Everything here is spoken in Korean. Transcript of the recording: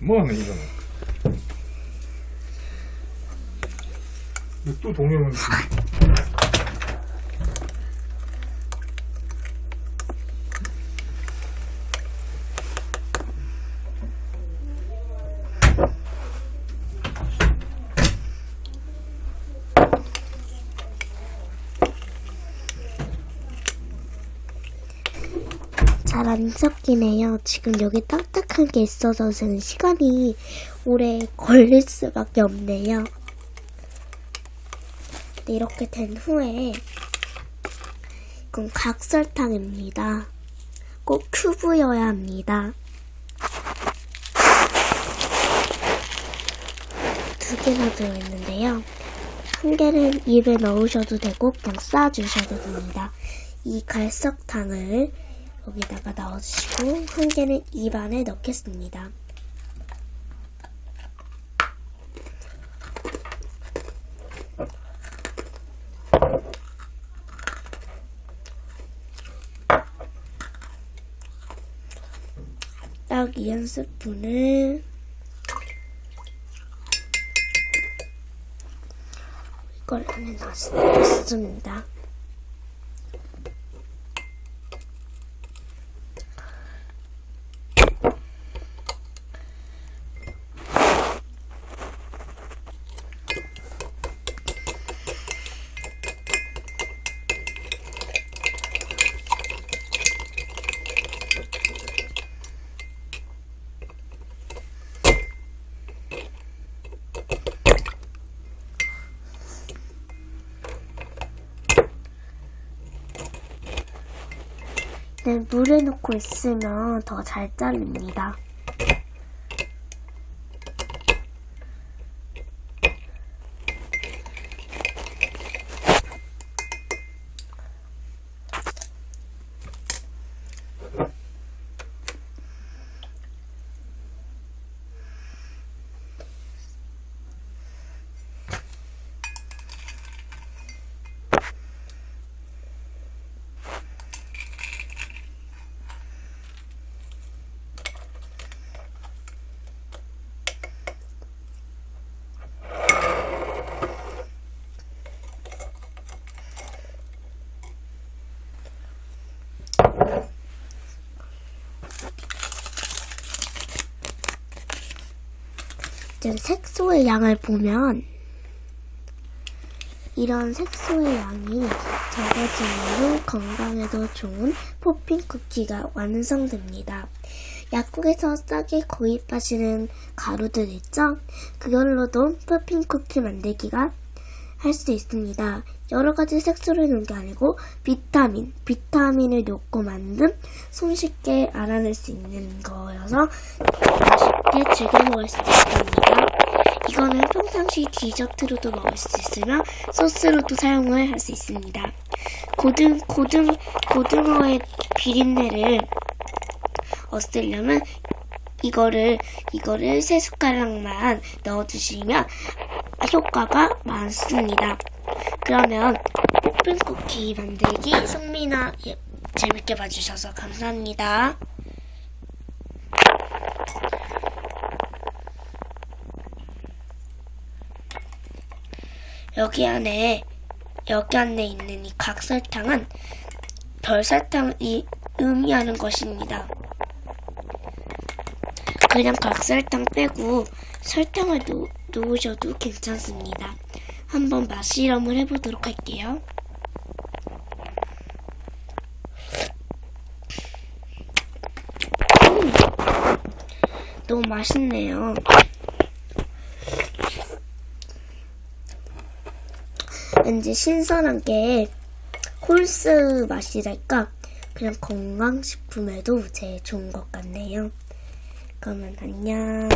뭐하네 이거는 이거 또 동영은 잘 안 섞이네요. 지금 여기 딱딱한 게 있어서 지금 시간이 오래 걸릴 수밖에 없네요. 네, 이렇게 된 후에 이건 각설탕입니다. 꼭 큐브여야 합니다. 두 개나 들어있는데요. 한 개는 입에 넣으셔도 되고 그냥 쏴주셔도 됩니다. 이 갈석탕을 여기다가 넣어주시고 한 개는 입 안에 넣겠습니다. 딱이 한 스푼을 이걸 안에 넣습니다. 물에 넣고 있으면 더잘 잘립니다. 이제 색소의 양을 보면 이런 색소의 양이 적어지므로 건강에도 좋은 포핀 쿠키가 완성됩니다. 약국에서 싸게 구입하시는 가루들 있죠? 그걸로도 퍼핀 쿠키 만들기가 할 수 있습니다. 여러 가지 색소를 넣은 게 아니고 비타민, 비타민을 넣고 만든 손쉽게 알아낼 수 있는 거여서 맛있게 즐겨 먹을 수 있습니다. 이거 이거는 평상시 디저트로도 먹을 수 있으며 소스로도 사용을 할 수 있습니다. 고등 고등 고등어의 비린내를 없애려면 이거를 이거를 세 숟가락만 넣어주시면 효과가 많습니다. 그러면 뽀쁜 쿠키 만들기 성민아 예, 재밌게 봐주셔서 감사합니다. 여기 안에 여기 안에 있는 이 각설탕은 별설탕이 의미하는 것입니다. 그냥 각설탕 빼고 설탕을 놓, 놓으셔도 괜찮습니다. 한번 맛 실험을 해보도록 할게요. 음, 너무 맛있네요. 왠지 신선한 게 홀스 맛이랄까 그냥 건강식품에도 제일 좋은 것 같네요. 그러면 안녕.